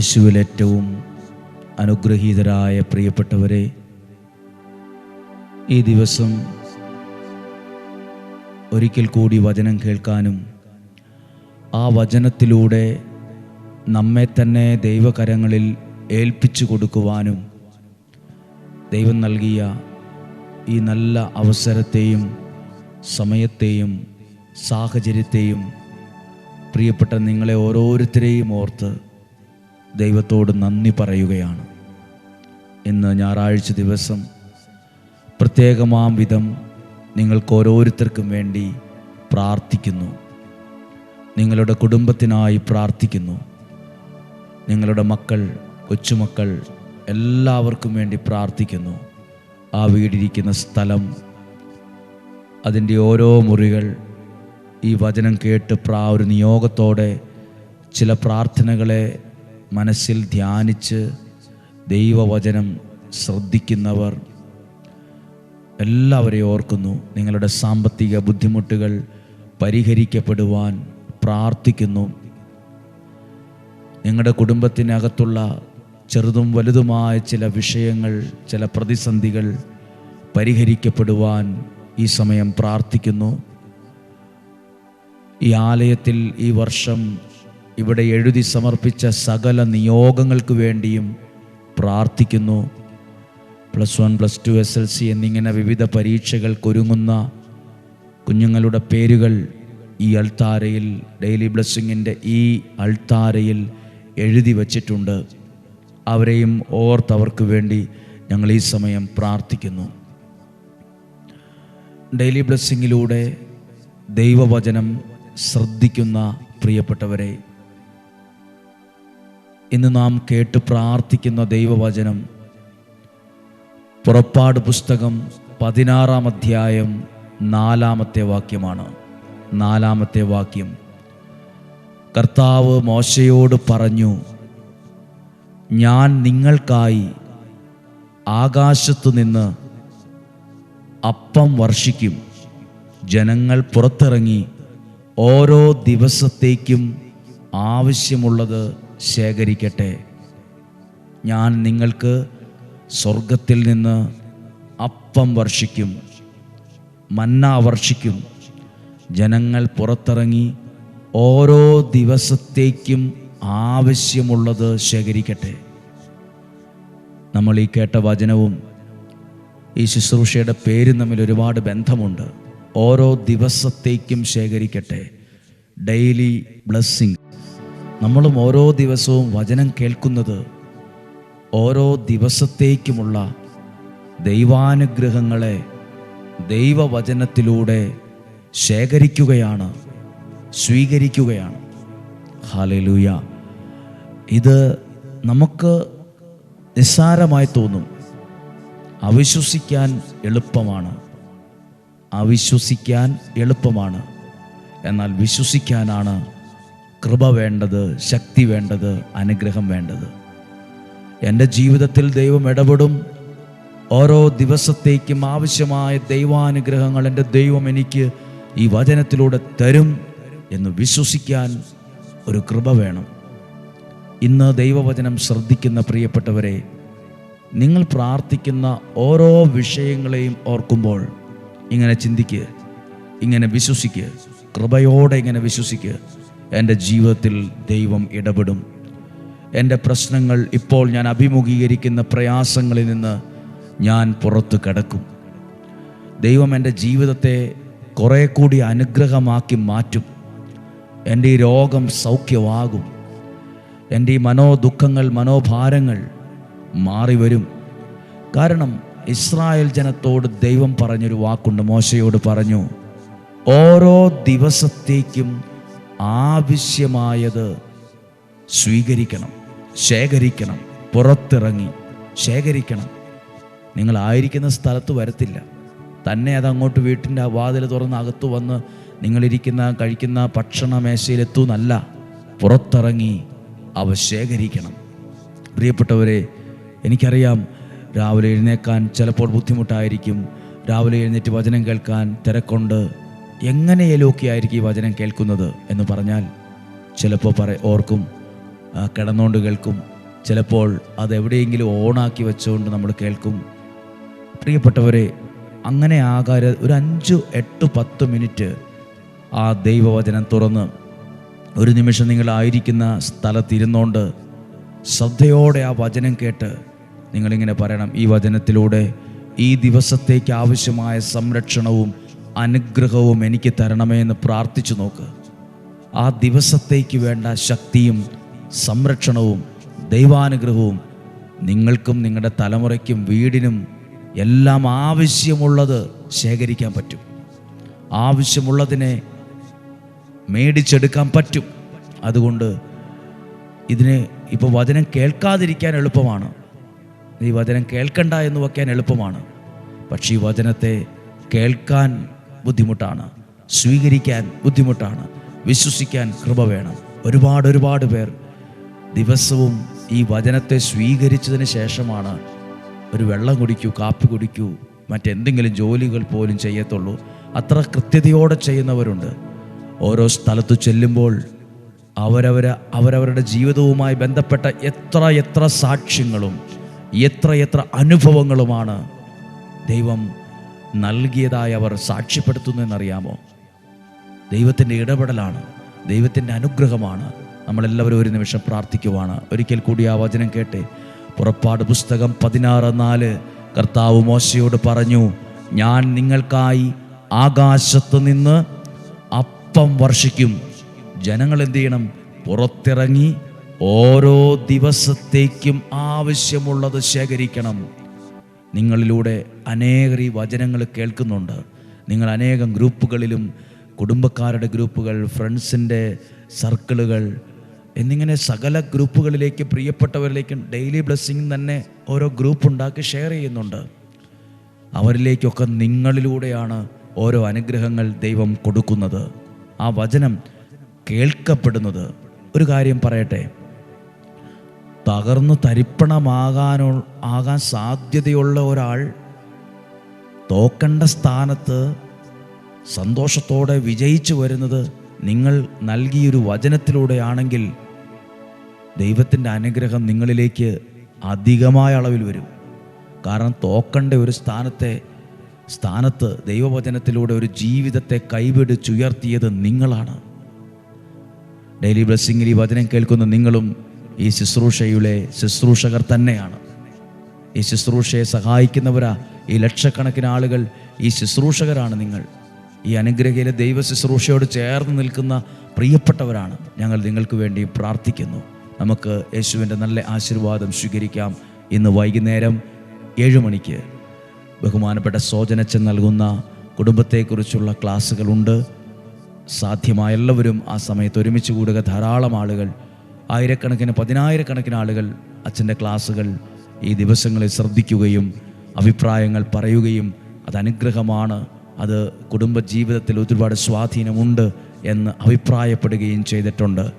യേശുവിൽ ഏറ്റവും അനുഗ്രഹീതരായ പ്രിയപ്പെട്ടവരെ ഈ ദിവസം ഒരിക്കൽ കൂടി വചനം കേൾക്കാനും ആ വചനത്തിലൂടെ നമ്മെ തന്നെ ദൈവകരങ്ങളിൽ ഏൽപ്പിച്ചു കൊടുക്കുവാനും ദൈവം നൽകിയ ഈ നല്ല അവസരത്തെയും സമയത്തെയും സാഹചര്യത്തെയും പ്രിയപ്പെട്ട നിങ്ങളെ ഓരോരുത്തരെയും ഓർത്ത് ദൈവത്തോട് നന്ദി പറയുകയാണ്. ഇന്ന് ഞായറാഴ്ച ദിവസം പ്രത്യേകമാം വിധം നിങ്ങൾക്ക് ഓരോരുത്തർക്കും വേണ്ടി പ്രാർത്ഥിക്കുന്നു. നിങ്ങളുടെ കുടുംബത്തിനായി പ്രാർത്ഥിക്കുന്നു. നിങ്ങളുടെ മക്കൾ കൊച്ചുമക്കൾ എല്ലാവർക്കും വേണ്ടി പ്രാർത്ഥിക്കുന്നു. ആ വീടിരിക്കുന്ന സ്ഥലം അതിന്റെ ഓരോ മുറികൾ ഈ വചനം കേട്ട് പ്രാ ഒരു നിയോഗത്തോടെ ചില പ്രാർത്ഥനകളെ മനസ്സിൽ ധ്യാനിച്ച് ദൈവവചനം ശ്രദ്ധിക്കുന്നവർ എല്ലാവരെയും ഓർക്കുന്നു. നിങ്ങളുടെ സാമ്പത്തിക ബുദ്ധിമുട്ടുകൾ പരിഹരിക്കപ്പെടുവാൻ പ്രാർത്ഥിക്കുന്നു. നിങ്ങളുടെ കുടുംബത്തിനകത്തുള്ള ചെറുതും വലുതുമായ ചില വിഷയങ്ങൾ ചില പ്രതിസന്ധികൾ പരിഹരിക്കപ്പെടുവാൻ ഈ സമയം പ്രാർത്ഥിക്കുന്നു. ഈ ആലയത്തിൽ ഈ വർഷം ഇവിടെ എഴുതി സമർപ്പിച്ച സകല നിയോഗങ്ങൾക്ക് വേണ്ടിയും പ്രാർത്ഥിക്കുന്നു. Plus one plus two S L C എന്നിങ്ങനെ വിവിധ പരീക്ഷകൾക്കൊരുങ്ങുന്ന കുഞ്ഞുങ്ങളുടെ പേരുകൾ ഈ അൾത്താരയിൽ ഡെയിലി ബ്ലെസ്സിങ്ങിന്റെ ഈ അൾത്താരയിൽ എഴുതി വച്ചിട്ടുണ്ട്. അവരെയും ഓർത്തവർക്ക് വേണ്ടി ഞങ്ങൾ ഈ സമയം പ്രാർത്ഥിക്കുന്നു. ഡെയിലി ബ്ലെസ്സിങ്ങിലൂടെ ദൈവവചനം ശ്രദ്ധിക്കുന്ന പ്രിയപ്പെട്ടവരെ ഇന്ന് നാം കേട്ട് പ്രാർത്ഥിക്കുന്ന ദൈവവചനം പുറപ്പാട് പുസ്തകം പതിനാറാം അധ്യായം നാലാമത്തെ വാക്യമാണ്. നാലാമത്തെ വാക്യം കർത്താവ് മോശയോട് പറഞ്ഞു ഞാൻ നിങ്ങൾക്കായി ആകാശത്തു നിന്ന് അപ്പം വർഷിക്കും. ജനങ്ങൾ പുറത്തിറങ്ങി ഓരോ ദിവസത്തേക്കും ആവശ്യമുള്ളത് ശേഖരിക്കട്ടെ. ഞാൻ നിങ്ങൾക്ക് സ്വർഗത്തിൽ നിന്ന് അപ്പം വർഷിക്കും മന്ന വർഷിക്കും. ജനങ്ങൾ പുറത്തിറങ്ങി ഓരോ ദിവസത്തേക്കും ആവശ്യമുള്ളത് ശേഖരിക്കട്ടെ. നമ്മൾ ഈ കേട്ട വചനവും ഈ ശുശ്രൂഷയുടെ പേരും തമ്മിൽ ഒരുപാട് ബന്ധമുണ്ട്. ഓരോ ദിവസത്തേക്കും ശേഖരിക്കട്ടെ. Daily blessing. നമ്മളും ഓരോ ദിവസവും വചനം കേൾക്കുന്നത് ഓരോ ദിവസത്തേക്കുമുള്ള ദൈവാനുഗ്രഹങ്ങളെ ദൈവവചനത്തിലൂടെ ശേഖരിക്കുകയാണ് സ്വീകരിക്കുകയാണ്. ഹാലലൂയ ഇത് നമുക്ക് നിസ്സാരമായി തോന്നും. അവിശ്വസിക്കാൻ എളുപ്പമാണ്. അവിശ്വസിക്കാൻ എളുപ്പമാണ്. എന്നാൽ വിശ്വസിക്കാനാണ് കൃപ വേണ്ടത് ശക്തി വേണ്ടത് അനുഗ്രഹം വേണ്ടത്. എന്റെ ജീവിതത്തിൽ ദൈവം ഇടപെടും. ഓരോ ദിവസത്തേക്കും ആവശ്യമായ ദൈവാനുഗ്രഹങ്ങൾ എന്റെ ദൈവം എനിക്ക് ഈ വചനത്തിലൂടെ തരും എന്ന് വിശ്വസിക്കാൻ ഒരു കൃപ വേണം. ഇന്ന് ദൈവവചനം ശ്രദ്ധിക്കുന്ന പ്രിയപ്പെട്ടവരെ നിങ്ങൾ പ്രാർത്ഥിക്കുന്ന ഓരോ വിഷയങ്ങളെയും ഓർക്കുമ്പോൾ ഇങ്ങനെ ചിന്തിക്കുക ഇങ്ങനെ വിശ്വസിക്കുക കൃപയോടെ ഇങ്ങനെ വിശ്വസിക്കുക എന്റെ ജീവിതത്തിൽ ദൈവം ഇടപെടും. എന്റെ പ്രശ്നങ്ങൾ ഇപ്പോൾ ഞാൻ അഭിമുഖീകരിക്കുന്ന പ്രയാസങ്ങളിൽ നിന്ന് ഞാൻ പുറത്തു കിടക്കും. ദൈവം എന്റെ ജീവിതത്തെ കുറേ കൂടി അനുഗ്രഹമാക്കി മാറ്റും. എന്റെ ഈ രോഗം സൗഖ്യമാകും. എന്റെ ഈ മനോദുഃഖങ്ങൾ മനോഭാരങ്ങൾ മാറി വരും. കാരണം ഇസ്രായേൽ ജനത്തോട് ദൈവം പറഞ്ഞൊരു വാക്കുണ്ട്. മോശയോട് പറഞ്ഞു ഓരോ ദിവസത്തേക്കും ആവശ്യമായത് സ്വീകരിക്കണം ശേഖരിക്കണം പുറത്തിറങ്ങി ശേഖരിക്കണം. നിങ്ങളായിരിക്കുന്ന സ്ഥലത്ത് വരത്തില്ല. തന്നെ അതങ്ങോട്ട് വീട്ടിന്റെ വാതിൽ തുറന്ന് അകത്ത് വന്ന് നിങ്ങളിരിക്കുന്ന കഴിക്കുന്ന ഭക്ഷണ മേശയിലെത്തൂന്നല്ല. പുറത്തിറങ്ങി അവ ശേഖരിക്കണം. പ്രിയപ്പെട്ടവരെ എനിക്കറിയാം രാവിലെ എഴുന്നേക്കാൻ ചിലപ്പോൾ ബുദ്ധിമുട്ടായിരിക്കും. രാവിലെ എഴുന്നേറ്റ് വചനം കേൾക്കാൻ തിരക്കൊണ്ട്. എങ്ങനെയൊക്കെ ആയിരിക്കും ഈ വചനം കേൾക്കുന്നത് എന്ന് പറഞ്ഞാൽ ചിലപ്പോൾ പറ ഓർക്കും കിടന്നുകൊണ്ട് കേൾക്കും. ചിലപ്പോൾ അത് എവിടെയെങ്കിലും ഓണാക്കി വെച്ചുകൊണ്ട് നമ്മൾ കേൾക്കും. പ്രിയപ്പെട്ടവരെ അങ്ങനെ ആകാര ഒരു അഞ്ച് എട്ട് പത്ത് മിനിറ്റ് ആ ദൈവവചനം തുറന്ന് ഒരു നിമിഷം നിങ്ങളായിരിക്കുന്ന സ്ഥലത്തിരുന്നുകൊണ്ട് ശ്രദ്ധയോടെ ആ വചനം കേട്ട് നിങ്ങളിങ്ങനെ പറയണം. ഈ വചനത്തിലൂടെ ഈ ദിവസത്തേക്ക് ആവശ്യമായ സംരക്ഷണവും അനുഗ്രഹവും എനിക്ക് തരണമേ എന്ന് പ്രാർത്ഥിച്ചു നോക്ക്. ആ ദിവസത്തേക്ക് വേണ്ട ശക്തിയും സംരക്ഷണവും ദൈവാനുഗ്രഹവും നിങ്ങൾക്കും നിങ്ങളുടെ തലമുറയ്ക്കും വീടിനും എല്ലാം ആവശ്യമുള്ളത് ശേഖരിക്കാൻ പറ്റും. ആവശ്യമുള്ളതിനെ മേടിച്ചെടുക്കാൻ പറ്റും. അതുകൊണ്ട് ഇതിന് ഇപ്പോൾ വചനം കേൾക്കാതിരിക്കാൻ എളുപ്പമാണ്. ഈ വചനം കേൾക്കണ്ട എന്ന് വയ്ക്കാൻ എളുപ്പമാണ്. പക്ഷേ ഈ വചനത്തെ കേൾക്കാൻ ബുദ്ധിമുട്ടാണ്. സ്വീകരിക്കാൻ ബുദ്ധിമുട്ടാണ്. വിശ്വസിക്കാൻ കൃപ വേണം. ഒരുപാട് ഒരുപാട് പേർ ദിവസവും ഈ വചനത്തെ സ്വീകരിച്ചതിന് ശേഷമാണ് ഒരു വെള്ളം കുടിക്കൂ കാപ്പി കുടിക്കൂ മറ്റെന്തെങ്കിലും ജോലികൾ പോലും ചെയ്യത്തുള്ളൂ. അത്ര കൃത്യതയോടെ ചെയ്യുന്നവരുണ്ട്. ഓരോ സ്ഥലത്ത് ചെല്ലുമ്പോൾ അവരവര അവരവരുടെ ജീവിതവുമായി ബന്ധപ്പെട്ട എത്ര എത്ര സാക്ഷ്യങ്ങളും എത്ര എത്ര അനുഭവങ്ങളുമാണ് ദൈവം നൽകിയതായി അവർ സാക്ഷ്യപ്പെടുത്തുന്നു എന്നറിയാമോ? ദൈവത്തിന്റെ ഇടപെടലാണ് ദൈവത്തിന്റെ അനുഗ്രഹമാണ്. നമ്മളെല്ലാവരും ഒരു നിമിഷം പ്രാർത്ഥിക്കുവാണ്. ഒരിക്കൽ കൂടി ആ വചനം കേട്ടെ. പുറപ്പാട് പുസ്തകം പതിനാറ് നാല് കർത്താവ് മോശയോട് പറഞ്ഞു ഞാൻ നിങ്ങൾക്കായി ആകാശത്ത് നിന്ന് അപ്പം വർഷിക്കും. ജനങ്ങൾ എന്ത് ചെയ്യണം? പുറത്തിറങ്ങി ഓരോ ദിവസത്തേക്കും ആവശ്യമുള്ളത് ശേഖരിക്കണം. നിങ്ങളിലൂടെ അനേകർ ഈ വചനങ്ങൾ കേൾക്കുന്നുണ്ട്. നിങ്ങൾ അനേകം ഗ്രൂപ്പുകളിലും കുടുംബക്കാരുടെ ഗ്രൂപ്പുകൾ ഫ്രണ്ട്സിന്റെ സർക്കിളുകൾ എന്നിങ്ങനെ സകല ഗ്രൂപ്പുകളിലേക്ക് പ്രിയപ്പെട്ടവരിലേക്ക് ഡെയിലി ബ്ലെസ്സിങ് തന്നെ ഓരോ ഗ്രൂപ്പ് ഉണ്ടാക്കി ഷെയർ ചെയ്യുന്നുണ്ട്. അവരിലേക്കൊക്കെ നിങ്ങളിലൂടെയാണ് ഓരോ അനുഗ്രഹങ്ങൾ ദൈവം കൊടുക്കുന്നത്. ആ വചനം കേൾക്കപ്പെടുന്നത്. ഒരു കാര്യം പറയട്ടെ. തകർന്നു തരിപ്പണമാകാനോ ആകാൻ സാധ്യതയുള്ള ഒരാൾ തോക്കണ്ട സ്ഥാനത്ത് സന്തോഷത്തോടെ വിജയിച്ചു വരുന്നത് നിങ്ങൾ നൽകിയൊരു വചനത്തിലൂടെയാണെങ്കിൽ ദൈവത്തിന്റെ അനുഗ്രഹം നിങ്ങളിലേക്ക് അധികമായ അളവിൽ വരും. കാരണം തോക്കണ്ട ഒരു സ്ഥാനത്തെ സ്ഥാനത്ത് ദൈവവചനത്തിലൂടെ ഒരു ജീവിതത്തെ കൈപിടിച്ചുയർത്തിയത് നിങ്ങളാണ്. ഡെയിലി ബ്ലെസ്സിങ്ങിൽ ഈ വചനം കേൾക്കുന്ന നിങ്ങളും ഈ ശുശ്രൂഷയുടെ ശുശ്രൂഷകർ തന്നെയാണ്. ഈ ശുശ്രൂഷയെ സഹായിക്കുന്നവരാ ഈ ലക്ഷക്കണക്കിന് ആളുകൾ. ഈ ശുശ്രൂഷകരാണ് നിങ്ങൾ. ഈ അനുഗ്രഹയിലെ ദൈവ ശുശ്രൂഷയോട് ചേർന്ന് നിൽക്കുന്ന പ്രിയപ്പെട്ടവരാണ് ഞങ്ങൾ നിങ്ങൾക്ക് വേണ്ടി പ്രാർത്ഥിക്കുന്നു. നമുക്ക് യേശുവിന്റെ നല്ല ആശീർവാദം സ്വീകരിക്കാം. ഇന്ന് വൈകുന്നേരം ഏഴ് മണിക്ക് ബഹുമാനപ്പെട്ട സോജനച്ചൻ നൽകുന്ന കുടുംബത്തെക്കുറിച്ചുള്ള ക്ലാസ്സുകളുണ്ട്. സാധ്യമായ എല്ലാവരും ആ സമയത്ത് ഒരുമിച്ച് കൂടുക. ധാരാളം ആളുകൾ ആയിരക്കണക്കിന് പതിനായിരക്കണക്കിന് ആളുകൾ അച്ഛന്റെ ക്ലാസ്സുകൾ ഈ ദിവസങ്ങളിൽ ശ്രദ്ധിക്കുകയും അഭിപ്രായങ്ങൾ പറയുകയും അത് അനുഗ്രഹമാണ് അത് കുടുംബജീവിതത്തിൽ ഒരുപാട് സ്വാധീനമുണ്ട് എന്ന് അഭിപ്രായപ്പെടുകയും ചെയ്തിട്ടുണ്ട്.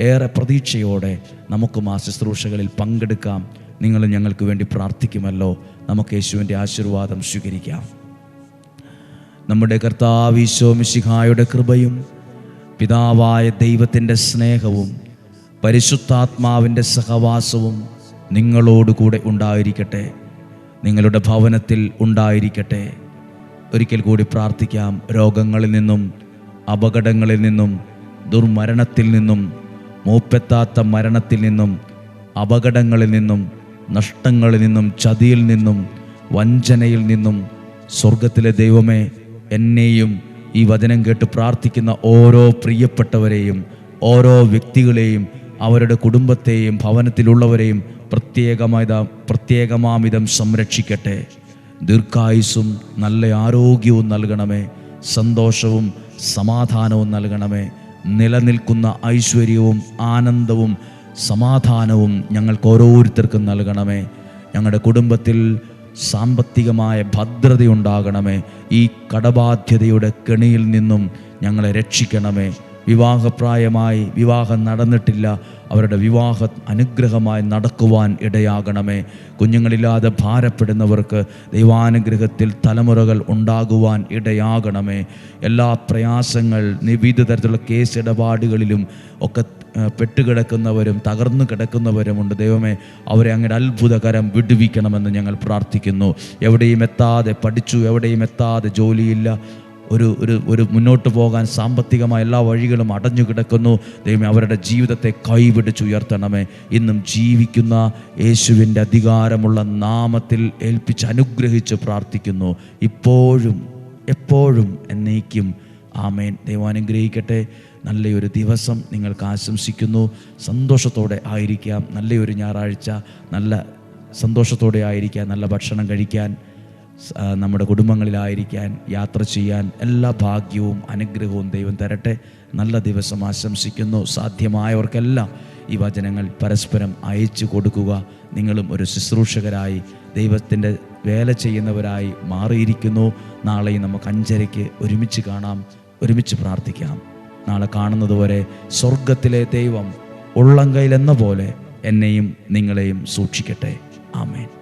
ഏറെ പ്രതീക്ഷയോടെ നമുക്കും ആ ശുശ്രൂഷകളിൽ പങ്കെടുക്കാം. നിങ്ങൾ ഞങ്ങൾക്ക് വേണ്ടി പ്രാർത്ഥിക്കുമല്ലോ. നമുക്ക് യേശുവിന്റെ ആശീർവാദം സ്വീകരിക്കാം. നമ്മുടെ കർത്താവ് ഈശോ മിശിഹായുടെ കൃപയും പിതാവായ ദൈവത്തിന്റെ സ്നേഹവും പരിശുദ്ധാത്മാവിന്റെ സഹവാസവും നിങ്ങളോടുകൂടെ ഉണ്ടായിരിക്കട്ടെ. നിങ്ങളുടെ ഭവനത്തിൽ ഉണ്ടായിരിക്കട്ടെ. ഒരിക്കൽ കൂടി പ്രാർത്ഥിക്കാം. രോഗങ്ങളിൽ നിന്നും അപകടങ്ങളിൽ നിന്നും ദുർമരണത്തിൽ നിന്നും മൂപ്പെത്താത്ത മരണത്തിൽ നിന്നും അപകടങ്ങളിൽ നിന്നും നഷ്ടങ്ങളിൽ നിന്നും ചതിയിൽ നിന്നും വഞ്ചനയിൽ നിന്നും സ്വർഗത്തിലെ ദൈവമേ എന്നെയും ഈ വചനം കേട്ട് പ്രാർത്ഥിക്കുന്ന ഓരോ പ്രിയപ്പെട്ടവരെയും ഓരോ വ്യക്തികളെയും അവരുടെ കുടുംബത്തെയും ഭവനത്തിലുള്ളവരെയും പ്രത്യേകമായ പ്രത്യേകമാമിതം സംരക്ഷിക്കട്ടെ. ദീർഘായുസ്സും നല്ല ആരോഗ്യവും നൽകണമേ. സന്തോഷവും സമാധാനവും നൽകണമേ. നിലനിൽക്കുന്ന ഐശ്വര്യവും ആനന്ദവും സമാധാനവും ഞങ്ങൾക്ക് ഓരോരുത്തർക്കും നൽകണമേ. ഞങ്ങളുടെ കുടുംബത്തിൽ സാമ്പത്തികമായ ഭദ്രതയുണ്ടാകണമേ. ഈ കടബാധ്യതയുടെ കെണിയിൽ നിന്നും ഞങ്ങളെ രക്ഷിക്കണമേ. വിവാഹപ്രായമായി വിവാഹം നടന്നിട്ടില്ല. അവരുടെ വിവാഹ അനുഗ്രഹമായി നടക്കുവാൻ ഇടയാകണമേ. കുഞ്ഞുങ്ങളില്ലാതെ ഭാരപ്പെടുന്നവർക്ക് ദൈവാനുഗ്രഹത്തിൽ തലമുറകൾ ഉണ്ടാകുവാൻ ഇടയാകണമേ. എല്ലാ പ്രയാസങ്ങൾ വിവിധ തരത്തിലുള്ള കേസ് ഇടപാടുകളിലും ഒക്കെ പെട്ടുകിടക്കുന്നവരും തകർന്നു കിടക്കുന്നവരുമുണ്ട്. ദൈവമേ അവരെ അങ്ങയുടെ അത്ഭുതകരം വിടുവിക്കണമെന്ന് ഞങ്ങൾ പ്രാർത്ഥിക്കുന്നു. എവിടെയും എത്താതെ പഠിച്ചു എവിടെയും എത്താതെ ജോലിയില്ല. ഒരു ഒരു ഒരു മുന്നോട്ട് പോകാൻ സാമ്പത്തികമായ എല്ലാ വഴികളും അടഞ്ഞു കിടക്കുന്നു. ദൈവമേ അവരുടെ ജീവിതത്തെ കൈപിടിച്ചുയർത്തണമേ ഇന്നും ജീവിക്കുന്ന യേശുവിന്റെ അധികാരമുള്ള നാമത്തിൽ ഏൽപ്പിച്ച് അനുഗ്രഹിച്ച് പ്രാർത്ഥിക്കുന്നു. ഇപ്പോഴും എപ്പോഴും എന്നേക്കും. ആമേൻ. ദൈവം അനുഗ്രഹിക്കട്ടെ. നല്ലൊരു ദിവസം നിങ്ങൾക്ക് ആശംസിക്കുന്നു. സന്തോഷത്തോടെ ആയിരിക്കാം. നല്ലൊരു ഞായറാഴ്ച. നല്ല സന്തോഷത്തോടെ ആയിരിക്കാം. നല്ല ഭക്ഷണം കഴിക്കാൻ. നമ്മുടെ കുടുംബങ്ങളിലായിരിക്കാൻ യാത്ര ചെയ്യാൻ എല്ലാ ഭാഗ്യവും അനുഗ്രഹവും ദൈവം തരട്ടെ. നല്ല ദിവസം ആശംസിക്കുന്നു. സാധ്യമായവർക്കെല്ലാം ഈ വചനങ്ങൾ പരസ്പരം അയച്ചു കൊടുക്കുക. നിങ്ങളും ഒരു ശുശ്രൂഷകരായി ദൈവത്തിന്റെ വേല ചെയ്യുന്നവരായി മാറിയിരിക്കുന്നു. നാളെയും നമുക്ക് അഞ്ചരയ്ക്ക് ഒരുമിച്ച് കാണാം ഒരുമിച്ച് പ്രാർത്ഥിക്കാം. നാളെ കാണുന്നതുവരെ സ്വർഗത്തിലെ ദൈവം ഉള്ളംകൈയിലെന്ന പോലെ എന്നെയും നിങ്ങളെയും സൂക്ഷിക്കട്ടെ. ആമേൻ.